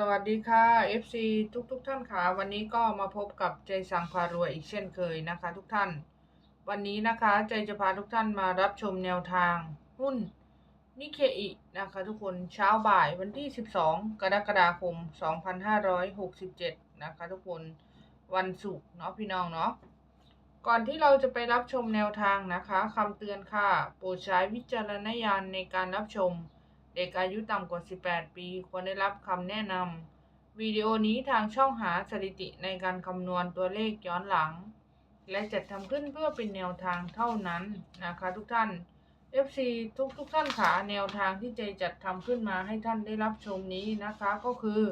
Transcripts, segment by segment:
สวัสดีค่ะ FC ทุกทุกๆท่านค่ะ วันนี้ก็มาพบกับใจสังพารวยอีกเช่นเคยนะคะ ทุกท่าน วันนี้นะคะใจจะพาทุกท่านมารับชมแนวทางหุ้นนิเคอินะคะทุกคนเช้าบ่ายวันที่ 12 กรกฎาคม 2567 นะคะทุกคนวันศุกร์เนาะพี่น้องเนาะก่อนที่เราจะไปรับชมแนวทางนะคะคำเตือนค่ะ โปรดใช้วิจารณญาณในการรับชม เด็กอายุต่ำกว่า 18 ปี ควรได้รับคำแนะนำวิดีโอนี้ทางช่องหาสถิติในการคำนวณตัวเลขย้อนหลัง และจัดทำขึ้นเพื่อเป็นแนวทางเท่านั้นนะคะทุกท่าน FC ทุกทุกท่านขาแนวทางที่เจจัดทำขึ้นมาให้ท่านได้รับชมนี้นะคะก็คือ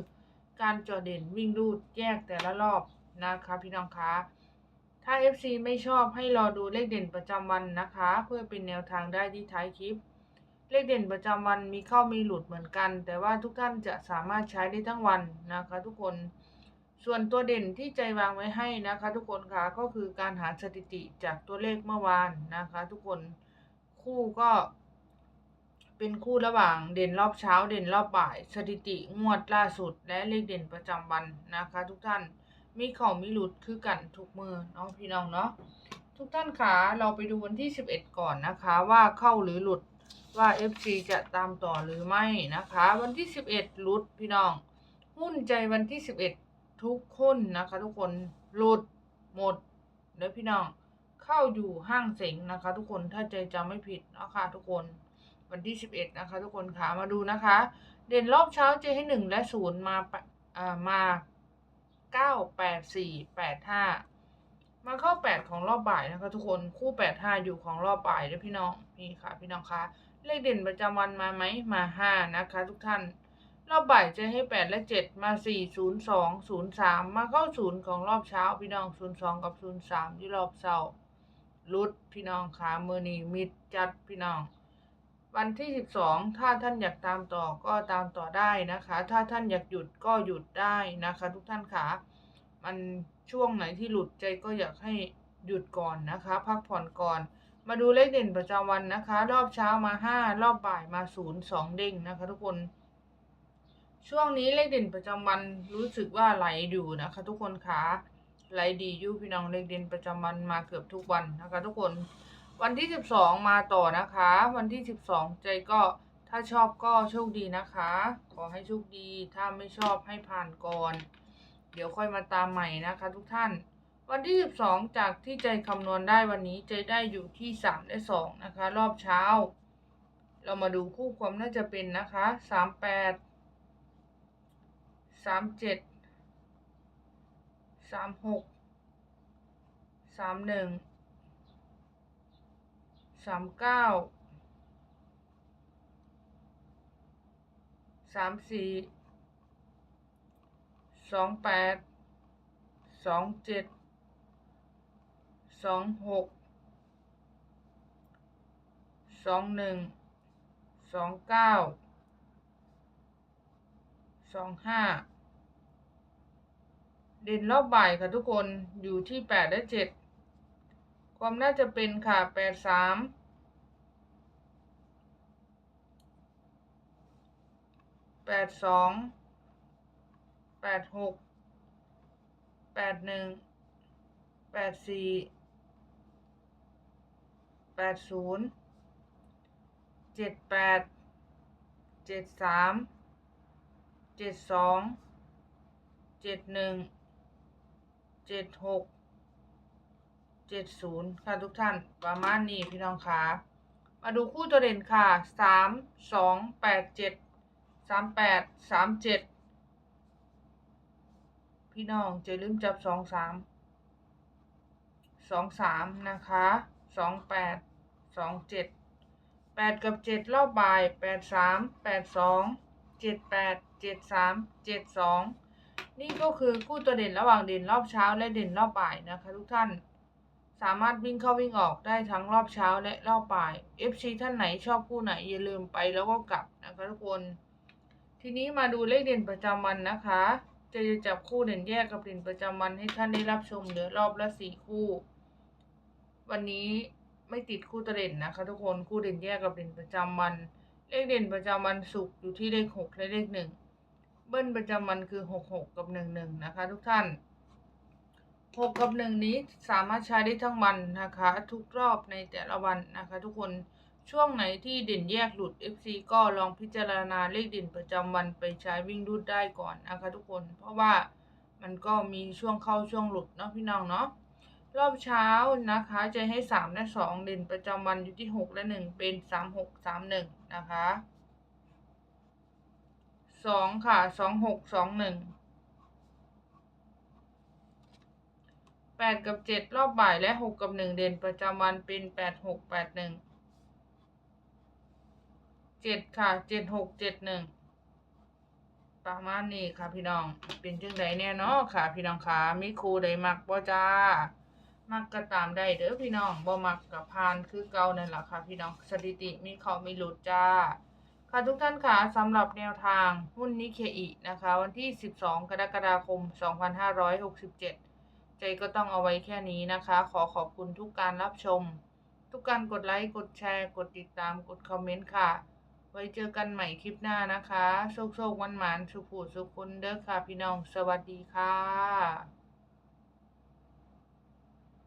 การจอเด่นวิ่งรูดแยกแต่ละรอบนะคะพี่น้องคะถ้า FC ไม่ชอบให้รอดูเลขเด่นประจำวันนะคะ เพื่อเป็นแนวทางได้ที่ท้ายคลิป เลขเด่นประจำวันมีเข้ามีหลุดเหมือนกัน แต่ว่าทุกท่านจะสามารถใช้ได้ทั้งวันนะคะทุกคน ส่วนตัวเด่นที่ใจวางไว้ให้นะคะทุกคนค่ะก็คือการหาสถิติจากตัวเลขเมื่อวานนะคะทุกคนคู่ก็ เป็นคู่ระหว่างเด่นรอบเช้าเด่นรอบบ่าย สถิติงวดล่าสุด และเลขเด่นประจำวันนะคะ ทุกท่านมีเข่ามีหลุดคือกันทุกมือเนาะพี่น้องเนาะทุกท่านคะเราไปดูวันที่ 11 ก่อนนะคะ ว่าเข้าหรือหลุด ว่า FC จะตามต่อหรือไม่นะคะ วันที่ 11ลุดพี่น้อง หุ้นใจวันที่ 11 ทุกคนนะคะ ทุกคนหลุดหมดเด้อพี่น้องเข้าอยู่ห้างเสงนะคะ ทุกคนถ้าใจจำไม่ผิดนะคะทุกคนวันที่ 11 นะคะ ทุกคนขามาดูนะคะ เด่นรอบเช้าเจให้ 1 และ 0 มาปะอ่ามา 9 8 4 8 5 มาเข้า8ของรอบบ่ายนะคะทุกคนคู่8 5อยู่ของรอบบ่ายด้อพี่น้องนี่ค่ะ พี่น้องคะเลขเด่นประจำวันมาไหมมาห้านะคะ ทุกท่าน รอบบ่ายจะให้แปดและเจ็ดมาสี่ศูนย์สองศูนย์สามมาเข้าศูนย์ของรอบเช้า พี่น้องศูนย์สองกับศูนย์สามที่รอบเช้ารุดพี่น้องขามือนีมิดจัดพี่น้อง วันที่สิบสองถ้าท่านอยากตามต่อก็ตามต่อได้นะคะ ถ้าท่านอยากหยุดก็หยุดได้นะคะ ทุกท่านขา มันช่วงไหนที่หลุดใจก็อยากให้หยุดก่อนนะคะ พักผ่อนก่อน มาดูเลขเด่นประจำวันนะคะ รอบเช้ามาห้ารอบบ่ายมาศูนย์สองเด้งนะคะ ทุกคน ช่วงนี้เลขเด่นประจำวันรู้สึกว่าไหลอยู่นะคะ ทุกคนคะไหลดีอยู่พี่น้องเลขเด่นประจำวันมาเกือบทุกวันนะคะ ทุกคนวันที่สิบสองมาต่อนะคะ วันที่สิบสองใจก็ถ้าชอบก็โชคดีนะคะ ขอให้โชคดี ถ้าไม่ชอบให้ผ่านก่อน เดี๋ยวค่อยมาตามใหม่นะคะทุกท่าน วันที่ 12 จากที่ใจคำนวณได้วันนี้ใจได้อยู่ที่3และ2นะคะ รอบเช้า เรามาดูคู่ความน่าจะเป็นนะคะ 38 37 36 31 39 34 28 27สองหกสองหนึ่งสองเก้าสองห้าเด่นรอบบ่ายค่ะทุกคนอยู่ที่แปดและเจ็ดความน่าจะเป็นค่ะแปดสามแปดสอง แปดหกแปดหนึ่งแปดสี่แปดศูนย์เจ็ดแปดเจ็ดสามเจ็ดสองเจ็ดหนึ่งเจ็ดหกเจ็ดศูนย์ค่ะทุกท่านประมาณนี้พี่น้องคะมาดูคู่ตัวเด่นค่ะสามสองแปดเจ็ดสามแปดสามเจ็ด พี่น้องจะลืมจับสองสามสองสามนะคะสองแปดสองเจ็ดแปดกับเจ็ดรอบบ่ายแปดสามแปดสองเจ็ดแปดเจ็ดสามเจ็ดสองนี่ก็คือคู่ตัวเด่นระหว่างเด่นรอบเช้าและเด่นรอบบ่ายนะคะทุกท่าน สามารถวิ่งเข้าวิ่งออกได้ทั้งรอบเช้าและรอบบ่าย FC ท่านไหนชอบคู่ไหนอย่าลืมไปแล้วก็กลับนะคะทุกคน ทีนี้มาดูเลขเด่นประจำวันนะคะ จะจับคู่เด่นแยกกับเด่นประจำวันให้ท่านได้รับชมเหลือรอบละสี่คู่ วันนี้ไม่ติดคู่ตัวเด่นนะคะ ทุกคนคู่เด่นแยกกับเด่นประจำวัน เลขเด่นประจำวันศุกร์อยู่ที่เลขหกและเลขหนึ่งเบิ้ลประจำวันคือหกหกกับหนึ่งหนึ่งนะคะ ทุกท่านหกกับหนึ่งนี้สามารถใช้ได้ทั้งวันนะคะ ทุกรอบในแต่ละวันนะคะ ทุกคน ช่วงไหนที่เด่นแยกหลุด FC ก็ลองพิจารณาเลขเด่นประจำวันไปใช้วิ่งรูดได้ก่อนนะคะทุกคน เพราะว่ามันก็มีช่วงเข้าช่วงหลุดเนาะพี่น้องเนาะรอบเช้านะคะจะให้สามและสองเด่นประจำวันอยู่ที่หกและหนึ่งเป็นสามหกสามหนึ่งนะคะสองค่ะสองหกสองหนึ่งแปดกับเจ็ดรอบบ่ายและหกกับหนึ่งเด่นประจำวันเป็นแปดหกแปดหนึ่ง เจ็ดค่ะเจ็ดหกเจ็ดหนึ่งประมาณนี้ค่ะพี่น้อง เป็นจังไดแน่เนาะค่ะ พี่น้องค่ะมีครูใดมักบ่จ้า มักก็ตามได้เด้อพี่น้องบ่มักกับพานคือเก่านั่นแหละค่ะ พี่น้องสถิติมีเขามีหลุดจ้า ค่ะทุกท่านค่ะสำหรับแนวทางหุ้นนิเคอินะคะ วันที่ 12 กรกฎาคม 2567 ใจก็ต้องเอาไว้แค่นี้นะคะ ขอขอบคุณทุกการรับชม ทุกการกดไลค์กดแชร์ กดติดตามกดคอมเมนต์ค่ะ ไว้เจอกันใหม่คลิปหน้านะคะ โชคโชควันหมานสุขูสุขคุณเด้อค่ะ พี่น้อง สวัสดีค่ะ